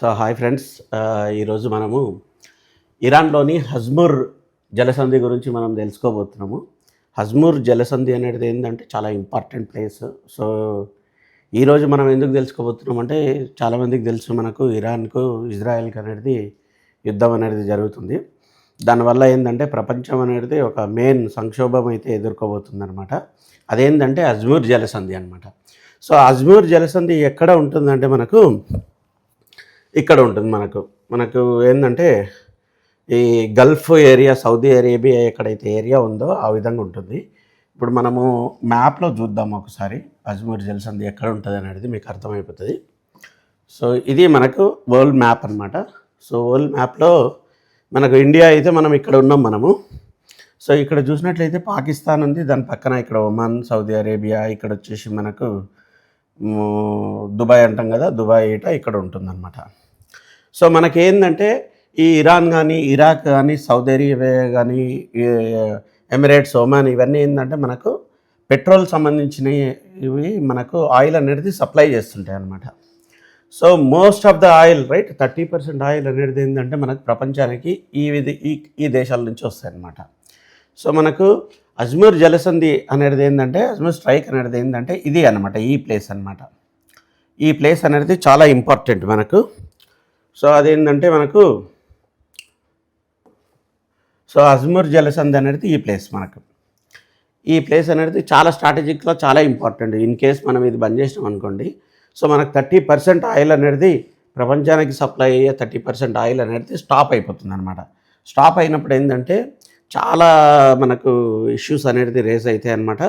So hi friends ఈరోజు మనము ఇరాన్లోని హజ్మూర్ జలసంధి గురించి మనం తెలుసుకోబోతున్నాము. హజ్మూర్ జలసంధి అనేది ఏంటంటే చాలా ఇంపార్టెంట్ ప్లేస్. సో ఈరోజు మనం ఎందుకు తెలుసుకోబోతున్నాం అంటే చాలామందికి తెలుసు మనకు ఇరాన్కు ఇజ్రాయెల్కి అనేది యుద్ధం అనేది జరుగుతుంది. దానివల్ల ఏంటంటే ప్రపంచం అనేది ఒక మెయిన్ సంక్షోభం అయితే ఎదుర్కోబోతుంది అనమాట అదేంటంటే అజ్మూర్ జలసంధి అనమాట సో అజ్మూర్ జలసంధి ఎక్కడ ఉంటుందంటే మనకు ఇక్కడ ఉంటుంది మనకు. మనకు ఏంటంటే ఈ గల్ఫ్ ఏరియా సౌదీ అరేబియా ఎక్కడైతే ఏరియా ఉందో ఆ విధంగా ఉంటుంది. ఇప్పుడు మనము మ్యాప్లో చూద్దాం ఒకసారి. అజ్మూర్ జల్సంది ఎక్కడ ఉంటుంది అనేది మీకు అర్థమైపోతుంది. సో ఇది మనకు వరల్డ్ మ్యాప్ అనమాట సో వరల్డ్ మ్యాప్లో మనకు ఇండియా అయితే మనం ఇక్కడ ఉన్నాం మనము. సో ఇక్కడ చూసినట్లయితే పాకిస్తాన్ ఉంది. దాని పక్కన ఇక్కడ ఒమాన్ సౌదీ అరేబియా ఇక్కడ వచ్చేసి మనకు దుబాయ్ అంటాం కదా. దుబాయ్ ఇట ఇక్కడ ఉంటుందన్నమాట. సో మనకేందంటే ఈ ఇరాన్ కానీ ఇరాక్ కానీ సౌదీ అరేబియా కానీ ఎమిరేట్స్ ఒమాన్ ఇవన్నీ ఏంటంటే మనకు పెట్రోల్ సంబంధించిన ఇవి మనకు ఆయిల్ అనేది సప్లై చేస్తుంటాయి అన్నమాట. So most of the oil right? Thirty percent oil అనేది ఏంటంటే మనకు ప్రపంచానికి ఈ విధి ఈ ఈ దేశాల నుంచి వస్తాయి అన్నమాట. సో మనకు అజ్మీర్ జలసంధి అనేది ఏంటంటే అజ్మీర్ స్ట్రైక్ అనేది ఏంటంటే ఇది అనమాట ఈ ప్లేస్ అన్నమాట. ఈ ప్లేస్ అనేది చాలా ఇంపార్టెంట్ మనకు. సో అదేంటంటే మనకు సో అజ్మూర్ జలసంధి అనేది ఈ ప్లేస్ మనకు. ఈ ప్లేస్ అనేది చాలా స్ట్రాటజిక్గా చాలా ఇంపార్టెంట్. ఇన్ కేస్ మనం ఇది బంద్ చేసినాం అనుకోండి సో మనకు థర్టీ పర్సెంట్ ఆయిల్ అనేది ప్రపంచానికి సప్లై అయ్యే థర్టీ పర్సెంట్ ఆయిల్ అనేది స్టాప్ అయిపోతుంది అనమాట స్టాప్ అయినప్పుడు ఏంటంటే చాలా మనకు ఇష్యూస్ అనేది రేస్ అవుతాయి అనమాట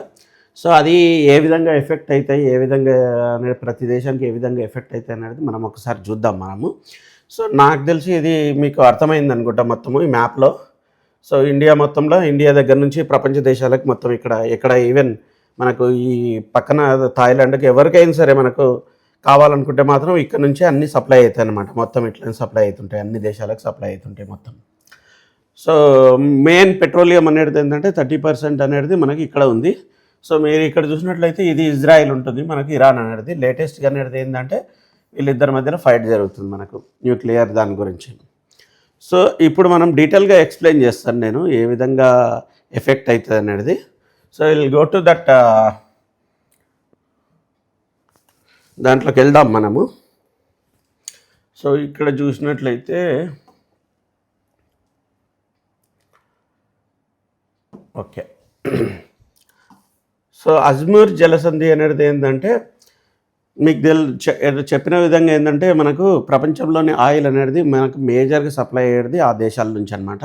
సో అది ఏ విధంగా ఎఫెక్ట్ అవుతాయి ఏ విధంగా అనేది ప్రతి దేశానికి ఏ విధంగా ఎఫెక్ట్ అవుతాయి అనేది మనం ఒకసారి చూద్దాం మనము. సో నాకు తెలిసి ఇది మీకు అర్థమైంది అనుకుంటా మొత్తము ఈ మ్యాప్లో. సో ఇండియా మొత్తంలో ఇండియా దగ్గర నుంచి ప్రపంచ దేశాలకు మొత్తం ఇక్కడ ఇక్కడ ఈవెన్ మనకు ఈ పక్కన థాయిలాండ్కి ఎవరికైనా సరే మనకు కావాలనుకుంటే మాత్రం ఇక్కడ నుంచి అన్ని సప్లై అవుతాయి అనమాట మొత్తం ఇట్లనే సప్లై అవుతుంటాయి. అన్ని దేశాలకు సప్లై అవుతుంటాయి మొత్తం. సో మెయిన్ పెట్రోలియం అనేది ఏంటంటే థర్టీ పర్సెంట్ అనేది మనకి ఇక్కడ ఉంది. సో మీరు ఇక్కడ చూసినట్లయితే ఇది ఇజ్రాయెల్ ఉంటుంది మనకి ఇరాన్ అనేది. లేటెస్ట్గా అనేది ఏంటంటే వీళ్ళిద్దరి మధ్యన ఫైట్ జరుగుతుంది మనకు న్యూక్లియర్ దాని గురించి. సో ఇప్పుడు మనం డీటెయిల్గా ఎక్స్ప్లెయిన్ చేస్తాను నేను ఏ విధంగా ఎఫెక్ట్ అవుతుంది అనేది. So will go to that దాంట్లోకి వెళ్దాం మనము. సో ఇక్కడ చూసినట్లయితే ఓకే. సో అజ్మూర్ జలసంధి అనేది ఏంటంటే మీకు తెలు చెప్పిన విధంగా ఏంటంటే మనకు ప్రపంచంలోని ఆయిల్ అనేది మనకు మేజర్గా సప్లై అయ్యేది ఆ దేశాల నుంచి అనమాట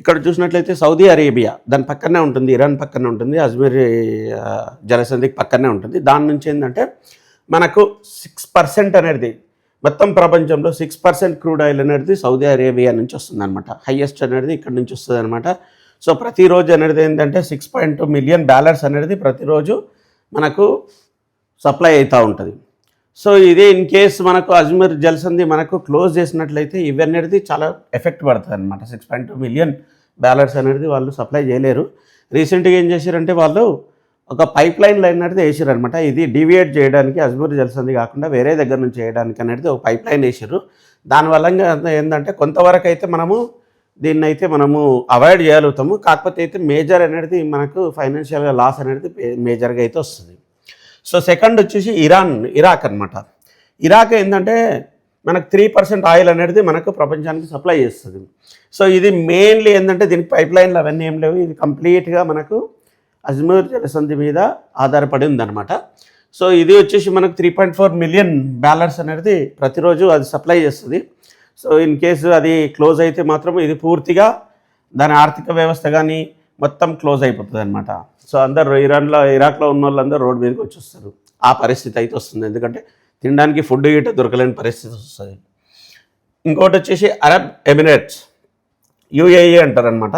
ఇక్కడ చూసినట్లయితే సౌదీ అరేబియా దాని పక్కనే ఉంటుంది ఇరాన్ పక్కనే ఉంటుంది అజ్మీర్ జలసంధికి పక్కనే ఉంటుంది. దాని నుంచి ఏంటంటే మనకు సిక్స్ పర్సెంట్ అనేది మొత్తం ప్రపంచంలో six percent crude oil Saudi Saudi Arabia నుంచి వస్తుంది అనమాట హయ్యెస్ట్ అనేది ఇక్కడ నుంచి వస్తుంది అనమాట సో ప్రతిరోజు అనేది ఏంటంటే six point two million barrels అనేది ప్రతిరోజు మనకు సప్లై అవుతూ ఉంటుంది. సో ఇదే ఇన్ కేస్ మనకు అజ్మీర్ జల్సంది మనకు క్లోజ్ చేసినట్లయితే ఇవి అనేది చాలా ఎఫెక్ట్ పడుతుంది అనమాట six point two million barrels అనేది వాళ్ళు సప్లై చేయలేరు. రీసెంట్గా ఏం చేశారంటే వాళ్ళు ఒక పైప్ లైన్ లైన్ అనేది వేసారు అనమాట ఇది డివియేట్ చేయడానికి అజ్మీర్ జల్సంది కాకుండా వేరే దగ్గర నుంచి చేయడానికి అనేది ఒక పైప్ లైన్ వేసారు. దానివల్ల ఏంటంటే కొంతవరకు అయితే మనము దీన్ని అయితే మనము అవాయిడ్ చేయగలుగుతాము. కాకపోతే అయితే మేజర్ అనేది మనకు ఫైనాన్షియల్గా లాస్ అనేది మేజర్గా అయితే వస్తుంది. సో సెకండ్ వచ్చేసి ఇరాన్ ఇరాక్ అనమాట ఇరాక్ ఏంటంటే మనకు త్రీ పర్సెంట్ ఆయిల్ అనేది మనకు ప్రపంచానికి సప్లై చేస్తుంది. సో ఇది మెయిన్లీ ఏంటంటే దీనికి పైప్ లైన్లు అవన్నీ ఏం లేవు. ఇది కంప్లీట్గా మనకు అజ్మీర్ జలసంధి మీద ఆధారపడి ఉందన్నమాట. సో ఇది వచ్చేసి మనకు three point four million barrels అనేది ప్రతిరోజు అది సప్లై చేస్తుంది. సో ఇన్ కేసు అది క్లోజ్ అయితే మాత్రం ఇది పూర్తిగా దాని ఆర్థిక వ్యవస్థ కానీ మొత్తం క్లోజ్ అయిపోతుంది అనమాట సో అందరు ఇరాన్లో ఇరాక్లో ఉన్న వాళ్ళందరూ రోడ్డు మీదకి వచ్చి వస్తారు ఆ పరిస్థితి అయితే వస్తుంది. ఎందుకంటే తినడానికి ఫుడ్ గిట్ట దొరకలేని పరిస్థితి వస్తుంది. ఇంకోటి వచ్చేసి అరబ్ ఎమిరేట్స్ యుఏఈ అంటారనమాట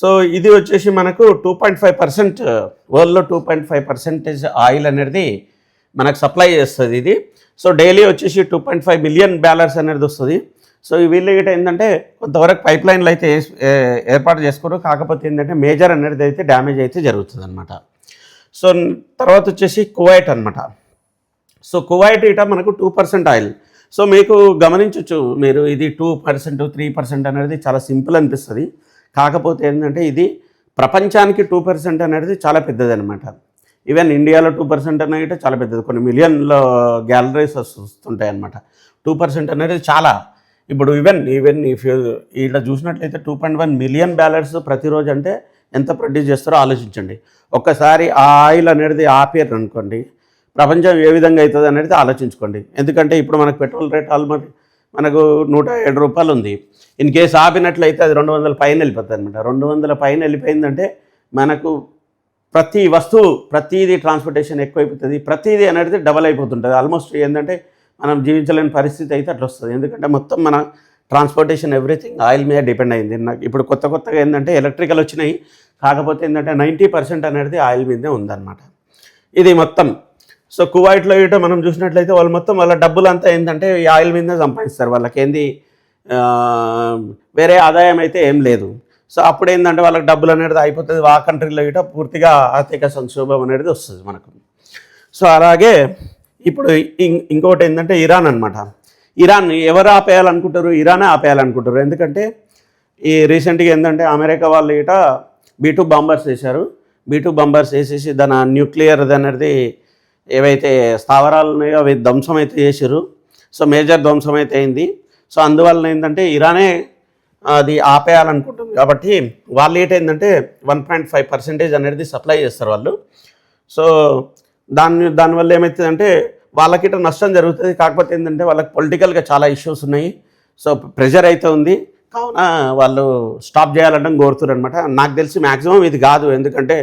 సో ఇది వచ్చేసి మనకు టూ పాయింట్ ఫైవ్ పర్సెంట్ వరల్డ్లో two point five percentage oil అనేది మనకు సప్లై చేస్తుంది ఇది. సో డైలీ వచ్చేసి two point five million barrels అనేది వస్తుంది. సో వీళ్ళు గిట్ట ఏంటంటే కొంతవరకు పైప్ లైన్లు అయితే ఏ- ఏర్పాటు చేసుకోరు. కాకపోతే ఏంటంటే మేజర్ అనేది అయితే డ్యామేజ్ అయితే జరుగుతుంది అనమాట సో తర్వాత వచ్చేసి కువైట్ అనమాట సో కువైట్ ఇట మనకు టూ పర్సెంట్ ఆయిల్. సో మీకు గమనించవచ్చు మీరు ఇది టూ పర్సెంట్ త్రీ పర్సెంట్ అనేది చాలా సింపుల్ అనిపిస్తుంది. కాకపోతే ఏంటంటే ఇది ప్రపంచానికి టూ పర్సెంట్ అనేది చాలా పెద్దది అనమాట ఈవెన్ ఇండియాలో టూ పర్సెంట్ అనేది చాలా పెద్దది. కొన్ని మిలియన్లో గ్యాలరీస్ వస్తుంటాయి అనమాట టూ పర్సెంట్ అనేది చాలా ఇప్పుడు ఈవెన్ ఈవెన్ ఇఫ్ ఇక్కడ చూసినట్లయితే two point one million barrels ప్రతిరోజు అంటే ఎంత ప్రొడ్యూస్ చేస్తారో ఆలోచించండి. ఒక్కసారి ఆ ఆయిల్ అనేది ఆపేరు అనుకోండి ప్రపంచం ఏ విధంగా అవుతుంది అనేది ఆలోచించుకోండి. ఎందుకంటే ఇప్పుడు మనకు పెట్రోల్ రేట్ ఆల్మోస్ట్ మనకు నూట ఏడు రూపాయలు ఉంది. ఇన్ కేసు ఆపినట్లయితే అది రెండు వందల పైన వెళ్ళిపోతుంది అనమాట రెండు వందల పైన వెళ్ళిపోయిందంటే మనకు ప్రతి వస్తువు ప్రతిదీ ట్రాన్స్పోర్టేషన్ ఎక్కువైపోతుంది. ప్రతిదీ అనేది డబల్ అయిపోతుంటుంది. ఆల్మోస్ట్ ఏంటంటే మనం జీవించలేని పరిస్థితి అయితే అట్లా వస్తుంది. ఎందుకంటే మొత్తం మన ట్రాన్స్పోర్టేషన్ ఎవ్రీథింగ్ ఆయిల్ మీద డిపెండ్ అయింది. నాకు ఇప్పుడు కొత్త కొత్తగా ఏంటంటే ఎలక్ట్రికల్ వచ్చినాయి. కాకపోతే ఏంటంటే నైంటీ పర్సెంట్ అనేది ఆయిల్ మీదే ఉందన్నమాట. ఇది మొత్తం. సో కువైట్లో ఇట మనం చూసినట్లయితే వాళ్ళు మొత్తం వాళ్ళ డబ్బులు అంతా ఏంటంటే ఈ ఆయిల్ మీదే సంపాదిస్తారు. వాళ్ళకి ఏంది వేరే ఆదాయం అయితే ఏం లేదు. సో అప్పుడు ఏంటంటే వాళ్ళకి డబ్బులు అనేది అయిపోతుంది. ఆ కంట్రీలో ఇట పూర్తిగా ఆర్థిక సంక్షోభం అనేది వస్తుంది మనకు. సో అలాగే ఇప్పుడు ఇం- ఇంకొకటి ఏంటంటే ఇరాన్ అనమాట ఇరాన్ ఎవరు ఆపేయాలనుకుంటారు? ఇరానే ఆపేయాలనుకుంటారు. ఎందుకంటే ఈ రీసెంట్గా ఏంటంటే అమెరికా వాళ్ళు ఇట బీ టూ బాంబర్స్ వేశారు. బీ టూ బాంబర్స్ వేసేసి దాని న్యూక్లియర్ అనేది ఏవైతే స్థావరాలు ఉన్నాయో అవి ధ్వంసం అయితే చేశారు. సో మేజర్ ధ్వంసం అయితే అయింది. సో అందువలన ఏంటంటే ఇరానే అది ఆపేయాలనుకుంటుంది కాబట్టి వాళ్ళు ఏంటంటే వన్ పాయింట్ ఫైవ్ పర్సెంటేజ్ అనేది సప్లై చేస్తారు వాళ్ళు. సో దాని దానివల్ల ఏమవుతుందంటే వాళ్ళకిట నష్టం జరుగుతుంది. కాకపోతే ఏంటంటే వాళ్ళకి పొలిటికల్గా చాలా ఇష్యూస్ ఉన్నాయి. సో ప్రెషర్ అయితే ఉంది. కావున వాళ్ళు స్టాప్ చేయాలంటే కోరుతున్నారు అనమాట నాకు తెలిసి మ్యాక్సిమం ఇది కాదు. ఎందుకంటే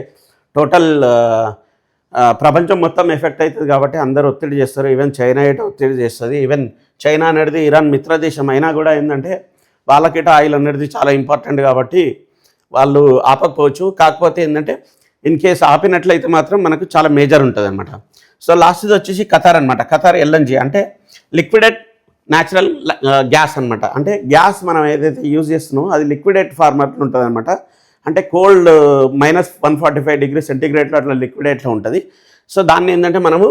టోటల్ ప్రపంచం మొత్తం ఎఫెక్ట్ అవుతుంది కాబట్టి అందరూ ఒత్తిడి చేస్తారు. ఈవెన్ చైనా ఇటు ఒత్తిడి చేస్తుంది. ఈవెన్ చైనా అనేది ఇరాన్ మిత్ర దేశం అయినా కూడా ఏంటంటే వాళ్ళకిట ఆయిల్ అనేది చాలా ఇంపార్టెంట్ కాబట్టి వాళ్ళు ఆపకపోవచ్చు. కాకపోతే ఏంటంటే ఇన్ కేస్ ఆపినట్లయితే మాత్రం మనకు చాలా మేజర్ ఉంటుంది అనమాట సో లాస్ట్ది వచ్చేసి కతార్ అనమాట కతార్ ఎల్ఎన్జి అంటే లిక్విడెడ్ న్యాచురల్ గ్యాస్ అనమాట అంటే గ్యాస్ మనం ఏదైతే యూజ్ చేస్తున్నామో అది లిక్విడేట్ ఫార్మాట్లో ఉంటుంది అనమాట అంటే cold minus one forty five degree సెంటిగ్రేడ్లో అట్లా లిక్విడేట్లో ఉంటుంది. సో దాన్ని ఏంటంటే మనము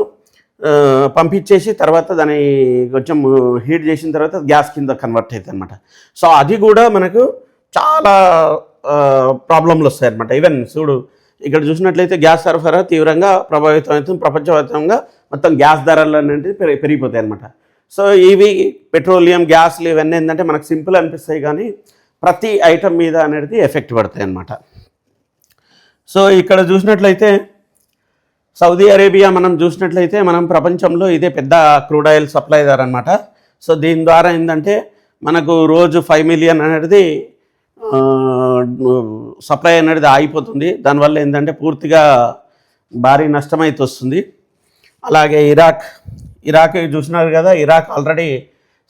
పంపించేసి తర్వాత దాని కొంచెం హీట్ చేసిన తర్వాత గ్యాస్ కింద కన్వర్ట్ అవుతుంది అనమాట సో అది కూడా మనకు చాలా ప్రాబ్లంలు వస్తాయి అనమాట ఈవెన్ చూడు ఇక్కడ చూసినట్లయితే గ్యాస్ సరఫరా తీవ్రంగా ప్రభావితం అవుతుంది ప్రపంచవ్యాప్తంగా మొత్తం గ్యాస్ ధరలు అనేవి పెరిగిపోతాయి అనమాట సో ఇవి పెట్రోలియం గ్యాస్లు ఇవన్నీ ఏంటంటే మనకు సింపుల్ అనిపిస్తాయి కానీ ప్రతి ఐటమ్ మీద అనేది ఎఫెక్ట్ పడతాయి అన్నమాట. సో ఇక్కడ చూసినట్లయితే సౌదీ అరేబియా మనం చూసినట్లయితే మనం ప్రపంచంలో ఇదే పెద్ద క్రూడ్ ఆయిల్ సప్లైదార్ అనమాట సో దీని ద్వారా ఏంటంటే మనకు రోజు ఫైవ్ మిలియన్ అనేది సప్లై అనేది ఆగిపోతుంది. దానివల్ల ఏంటంటే పూర్తిగా భారీ నష్టం అయితే వస్తుంది. అలాగే ఇరాక్ ఇరాక్ చూసినారు కదా ఇరాక్ ఆల్రెడీ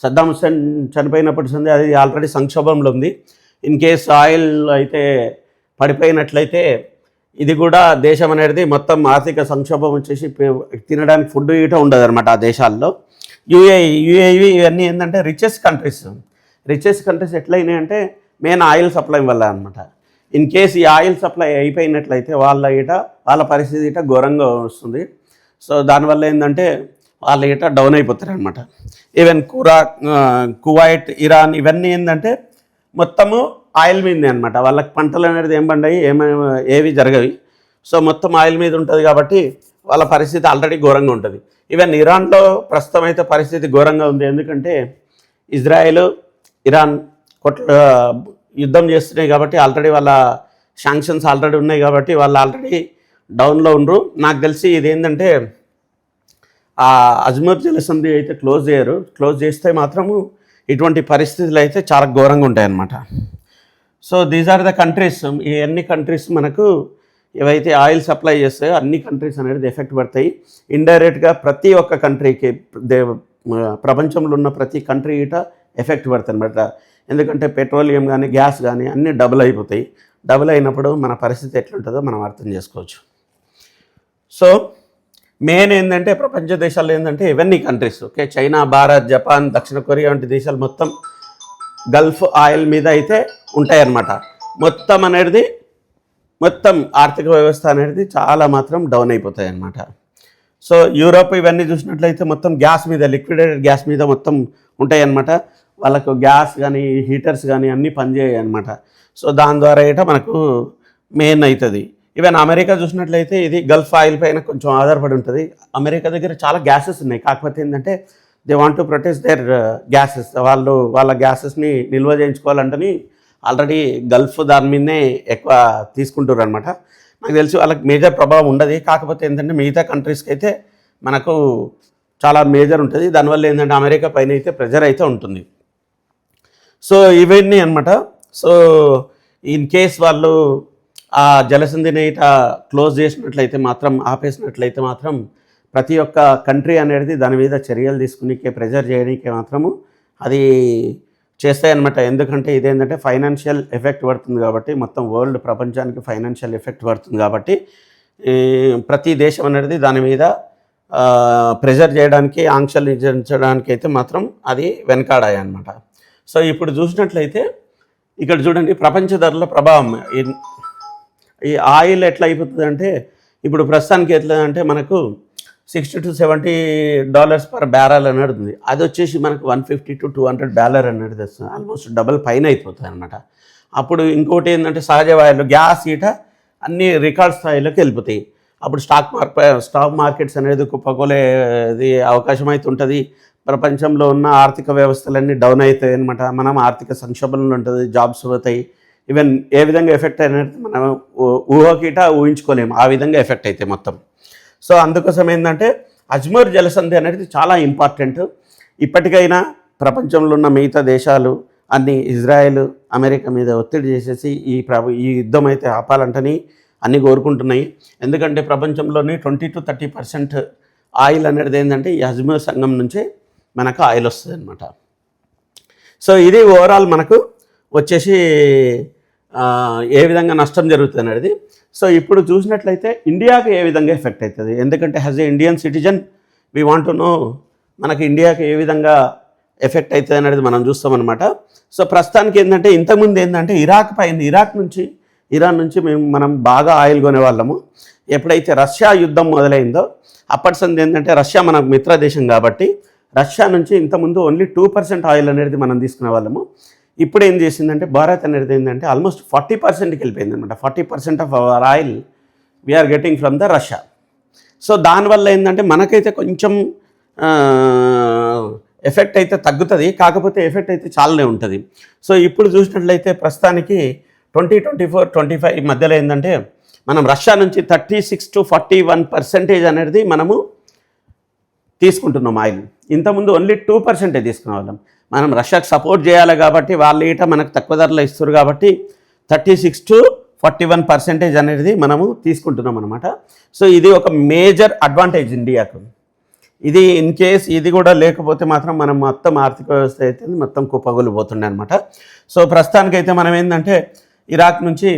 సద్దాం హుస్సేన్ చనిపోయినప్పటి నుండి అది ఆల్రెడీ సంక్షోభంలో ఉంది. ఇన్ కేస్ ఆయిల్ అయితే పడిపోయినట్లయితే ఇది కూడా దేశం అనేది మొత్తం ఆర్థిక సంక్షోభం వచ్చేసి తినడానికి ఫుడ్ ఇట ఉండదు అనమాట ఆ దేశాల్లో. యూఏఈ యూఏఈ ఇవన్నీ ఏంటంటే రిచెస్ట్ కంట్రీస్ రిచెస్ట్ కంట్రీస్ ఎట్లయినాయంటే మెయిన్ ఆయిల్ సప్లై వల్ల అనమాట ఇన్ కేస్ ఈ ఆయిల్ సప్లై అయిపోయినట్లయితే వాళ్ళ ఇట వాళ్ళ పరిస్థితి ఇట ఘోరంగా వస్తుంది. సో దానివల్ల ఏంటంటే వాళ్ళ ఇట డౌన్ అయిపోతారు అనమాట ఈవెన్ కురా కువైట్ ఇరాన్ ఇవన్నీ ఏంటంటే మొత్తము ఆయిల్ మీదే అనమాట వాళ్ళకి పంటలు అనేది ఏం పండాయి ఏమేమి ఏవి జరగవి. సో మొత్తం ఆయిల్ మీద ఉంటుంది కాబట్టి వాళ్ళ పరిస్థితి ఆల్రెడీ ఘోరంగా ఉంటుంది. ఈవెన్ ఇరాన్లో ప్రస్తుతం అయితే పరిస్థితి ఘోరంగా ఉంది. ఎందుకంటే ఇజ్రాయెల్ ఇరాన్ కొట్ల యుద్ధం చేస్తున్నాయి కాబట్టి ఆల్రెడీ వాళ్ళ శాంక్షన్స్ ఆల్రెడీ ఉన్నాయి కాబట్టి వాళ్ళు ఆల్రెడీ డౌన్లో ఉండరు. నాకు తెలిసి ఇదేంటంటే ఆ అజ్మర్ జలసంధి అయితే క్లోజ్ చేయరు. క్లోజ్ చేస్తే మాత్రము ఇటువంటి పరిస్థితులు అయితే చాలా ఘోరంగా ఉంటాయన్నమాట. So these are the countries ఈ అన్ని కంట్రీస్ మనకు ఏవైతే ఆయిల్ సప్లై చేస్తాయో అన్ని కంట్రీస్ అనేది ఎఫెక్ట్ పడతాయి. ఇండైరెక్ట్గా ప్రతి ఒక్క కంట్రీకి దే ప్రపంచంలో ఉన్న ప్రతి కంట్రీ ఇట ఎఫెక్ట్ పడుతుంది అనమాట ఎందుకంటే పెట్రోలియం కానీ గ్యాస్ కానీ అన్నీ డబుల్ అయిపోతాయి. డబుల్ అయినప్పుడు మన పరిస్థితి ఎట్లుంటుందో మనం అర్థం చేసుకోవచ్చు. సో మెయిన్ ఏంటంటే ప్రపంచ దేశాల్లో ఏంటంటే ఇవన్నీ countries okay China Bharat Japan దక్షిణ కొరియా వంటి దేశాలు మొత్తం గల్ఫ్ ఆయిల్ మీద అయితే ఉంటాయన్నమాట. మొత్తం అనేది మొత్తం ఆర్థిక వ్యవస్థ అనేది చాలా మాత్రం డౌన్ అయిపోతాయి అన్నమాట సో యూరోప్ ఇవన్నీ చూసినట్లయితే మొత్తం గ్యాస్ మీద లిక్విడేటెడ్ గ్యాస్ మీద మొత్తం ఉంటాయన్నమాట. వాళ్ళకు గ్యాస్ కానీ హీటర్స్ కానీ అన్నీ పనిచేయాయి అనమాట సో దాని ద్వారా అయితే మనకు మెయిన్ అవుతుంది ఈవెన్ అమెరికా చూసినట్లయితే ఇది గల్ఫ్ ఆయిల్ పైన కొంచెం ఆధారపడి ఉంటుంది. అమెరికా దగ్గర చాలా గ్యాసెస్ ఉన్నాయి. కాకపోతే ఏంటంటే they want to protect their gases. వాళ్ళు వాళ్ళ గ్యాసెస్ని నిల్వ చేయించుకోవాలంటని ఆల్రెడీ గల్ఫ్ దాని మీదనే ఎక్కువ తీసుకుంటారు అనమాట నాకు తెలిసి వాళ్ళకి మేజర్ ప్రభావం ఉండదు. కాకపోతే ఏంటంటే మిగతా కంట్రీస్కి అయితే మనకు చాలా మేజర్ ఉంటుంది. దానివల్ల ఏంటంటే అమెరికా పైన అయితే ప్రెజర్ అయితే ఉంటుంది. సో ఇవన్నీ అనమాట సో ఇన్ కేస్ వాళ్ళు ఆ జలసింధిని ఇట క్లోజ్ చేసినట్లయితే మాత్రం ఆపేసినట్లయితే మాత్రం ప్రతి ఒక్క కంట్రీ అనేది దాని మీద చర్యలు తీసుకునికే ప్రెజర్ చేయడానికి మాత్రము అది చేస్తాయన్నమాట. ఎందుకంటే ఇదేంటంటే ఫైనాన్షియల్ ఎఫెక్ట్ పడుతుంది కాబట్టి మొత్తం వరల్డ్ ప్రపంచానికి ఫైనాన్షియల్ ఎఫెక్ట్ పడుతుంది కాబట్టి ఈ ప్రతి దేశం అనేది దాని మీద ప్రెజర్ చేయడానికి ఆంక్షలు నిర్ణయించడానికి అయితే మాత్రం అది వెనకాడాయి అనమాట సో ఇప్పుడు చూసినట్లయితే ఇక్కడ చూడండి ప్రపంచ ధరల ప్రభావం. ఈ- ఆయిల్ ఎట్లా అయిపోతుంది అంటే ఇప్పుడు ప్రస్తుతానికి ఎట్లా అంటే మనకు sixty to seventy dollars per barrel అని అడుతుంది అది వచ్చేసి మనకు one fifty to two hundred barrel అనేది తెస్తుంది. ఆల్మోస్ట్ డబల్ పైన అయిపోతుంది అనమాట అప్పుడు ఇంకోటి ఏంటంటే సహజ వాయువులు గ్యాస్ ఈట అన్ని రికార్డ్ స్థాయిలోకి వెళ్ళిపోతాయి. అప్పుడు స్టాక్ మార్కెట్ స్టాక్ మార్కెట్స్ అనేది కుప్పకోలేది అవకాశం అయితే ఉంటుంది ప్రపంచంలో ఉన్న ఆర్థిక వ్యవస్థలన్నీ డౌన్ అవుతాయి అనమాట మనం ఆర్థిక సంక్షోభంలో ఉంటుంది జాబ్స్ పోతాయి. ఈవెన్ ఏ విధంగా ఎఫెక్ట్ అయినట్టు మనం ఊ- ఊహకీట ఊహించుకోలేము. ఆ విధంగా ఎఫెక్ట్ అయితే మొత్తం. సో అందుకోసం ఏంటంటే అజ్మీర్ జలసంధి అనేది చాలా ఇంపార్టెంట్ ఇప్పటికైనా ప్రపంచంలో ఉన్న మిగతా దేశాలు అన్ని ఇజ్రాయెల్ అమెరికా మీద ఒత్తిడి చేసేసి ఈ ప్రభు ఈ యుద్ధం అయితే ఆపాలంటని అన్ని కోరుకుంటున్నాయి. ఎందుకంటే ప్రపంచంలోని twenty to thirty percent oil అనేది ఏంటంటే ఈ అజ్మీర్ సంఘం నుంచే మనకు ఆయిల్ వస్తుంది అనమాట సో ఇది ఓవరాల్ మనకు వచ్చేసి ఏ విధంగా నష్టం జరుగుతుంది అనేది. సో ఇప్పుడు చూసినట్లయితే ఇండియాకి ఏ విధంగా ఎఫెక్ట్ అవుతుంది? ఎందుకంటే has a Indian citizen we want to know మనకి ఇండియాకి ఏ విధంగా ఎఫెక్ట్ అవుతుంది అనేది మనం చూస్తామన్నమాట సో ప్రస్తుతానికి ఏంటంటే ఇంతకుముందు ఏంటంటే ఇరాక్ పైన ఇరాక్ నుంచి ఇరాన్ నుంచి మేము మనం బాగా ఆయిల్ కొనేవాళ్ళము. ఎప్పుడైతే రష్యా యుద్ధం మొదలైందో అప్పటి సంది ఏంటంటే రష్యా మన మిత్ర దేశం కాబట్టి రష్యా నుంచి ఇంతకుముందు ఓన్లీ టూ పర్సెంట్ ఆయిల్ అనేది మనం తీసుకునే వాళ్ళము. ఇప్పుడు ఏం చేసిందంటే భారత్ అనేది ఏంటంటే ఆల్మోస్ట్ ఫార్టీ పర్సెంట్కి వెళ్ళిపోయింది అనమాట forty percent of our oil we are getting from the Russia so దానివల్ల ఏంటంటే మనకైతే కొంచెం ఎఫెక్ట్ అయితే తగ్గుతుంది. కాకపోతే ఎఫెక్ట్ అయితే చాలానే ఉంటుంది. సో ఇప్పుడు చూసినట్లయితే ప్రస్తుతానికి twenty twenty four twenty five మధ్యలో ఏంటంటే మనం రష్యా నుంచి thirty six to forty one percentage అనేది మనము తీసుకుంటున్నాం ఆయిల్. ఇంతకుముందు ఓన్లీ టూ పర్సెంటే తీసుకునే వాళ్ళం మనం రష్యాకి సపోర్ట్ చేయాలి కాబట్టి వాళ్ళ ఈట మనకు తక్కువ ధరలో ఇస్తారు కాబట్టి thirty six to forty one percentage అనేది మనము తీసుకుంటున్నాం అనమాట సో ఇది ఒక మేజర్ అడ్వాంటేజ్ ఇండియాకు. ఇది ఇన్ కేస్ ఇది కూడా లేకపోతే మాత్రం మనం మొత్తం ఆర్థిక వ్యవస్థ అయితే మొత్తం కుప్పగొలిపోతుండే అనమాట సో ప్రస్తుతానికైతే మనం ఏంటంటే ఇరాక్ నుంచి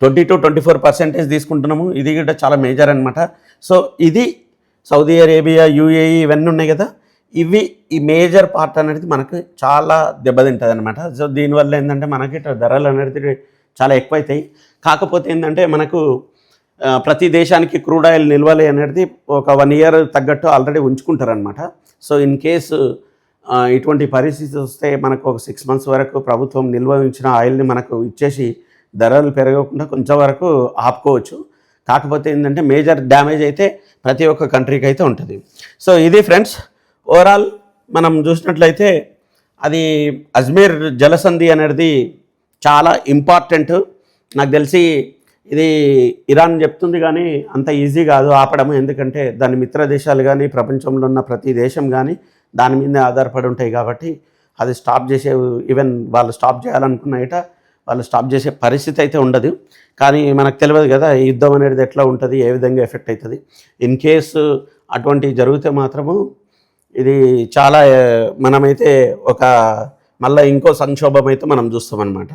twenty to twenty four percentage తీసుకుంటున్నాము. ఇది కూడా చాలా మేజర్ అనమాట సో ఇది సౌదీ అరేబియా యూఏఈ ఇవన్నీ ఉన్నాయి కదా. ఇవి ఈ మేజర్ పార్ట్ అనేది మనకు చాలా దెబ్బతింటుంది అనమాట సో దీనివల్ల ఏంటంటే మనకి ఇట్లా ధరలు అనేది చాలా ఎక్కువైతాయి. కాకపోతే ఏంటంటే మనకు ప్రతి దేశానికి క్రూడ్ ఆయిల్ నిల్వలు అనేది ఒక వన్ ఇయర్ తగ్గట్టు ఆల్రెడీ ఉంచుకుంటారనమాట సో ఇన్ కేసు ఇటువంటి పరిస్థితి వస్తే మనకు ఒక సిక్స్ మంత్స్ వరకు ప్రభుత్వం నిల్వ ఉంచిన ఆయిల్ని మనకు ఇచ్చేసి ధరలు పెరగకుండా కొంచెం వరకు ఆపుకోవచ్చు. కాకపోతే ఏంటంటే మేజర్ డ్యామేజ్ అయితే ప్రతి ఒక్క కంట్రీకి అయితే ఉంటుంది. సో ఇది ఫ్రెండ్స్ ఓవరాల్ మనం చూసినట్లయితే అది అజ్మీర్ జలసంధి అనేది చాలా ఇంపార్టెంట్ నాకు తెలిసి ఇది ఇరాన్ చెప్తుంది కానీ అంత ఈజీ కాదు ఆపడము. ఎందుకంటే దాని మిత్ర దేశాలు కానీ ప్రపంచంలో ఉన్న ప్రతి దేశం కానీ దాని మీదే ఆధారపడి ఉంటాయి కాబట్టి అది స్టాప్ చేసే ఈవెన్ వాళ్ళు స్టాప్ చేయాలనుకున్నట వాళ్ళు స్టాప్ చేసే పరిస్థితి అయితే ఉండదు. కానీ మనకు తెలియదు కదా ఈ యుద్ధం అనేది ఎట్లా ఉంటుంది ఏ విధంగా ఎఫెక్ట్ అవుతుంది ఇన్ కేసు అటువంటి జరిగితే మాత్రము ఇది చాలా మనమైతే ఒక మళ్ళీ ఇంకో సంక్షోభం అయితే మనం చూస్తామన్నమాట.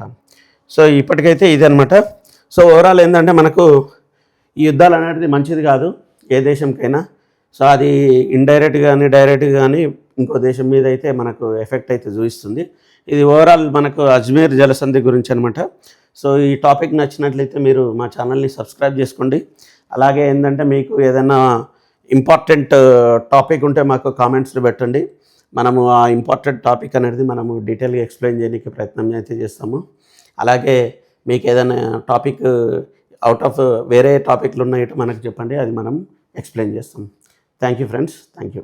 సో ఇప్పటికైతే ఇదనమాట సో ఓవరాల్ ఏంటంటే మనకు ఈ యుద్ధాలు అనేది మంచిది కాదు ఏ దేశంకైనా. సో అది ఇండైరెక్ట్ కానీ డైరెక్ట్ కానీ ఇంకో దేశం మీద అయితే మనకు ఎఫెక్ట్ అయితే చూపిస్తుంది. ఇది ఓవరాల్ మనకు అజ్మీర్ జలసంధి గురించి అనమాట సో ఈ టాపిక్ నచ్చినట్లయితే మీరు మా ఛానల్ని సబ్స్క్రైబ్ చేసుకోండి. అలాగే ఏంటంటే మీకు ఏదైనా ఇంపార్టెంట్ టాపిక్ uh, ఉంటే మాకు కామెంట్స్లో పెట్టండి. మనము ఆ ఇంపార్టెంట్ టాపిక్ అనేది మనము డీటెయిల్గా ఎక్స్ప్లెయిన్ చేయడానికి ప్రయత్నం అయితే చేస్తాము. అలాగే మీకు ఏదైనా టాపిక్ అవుట్ ఆఫ్ వేరే టాపిక్లు ఉన్నాయో మనకు చెప్పండి. అది మనం ఎక్స్ప్లెయిన్ చేస్తాం. Thank you friends thank you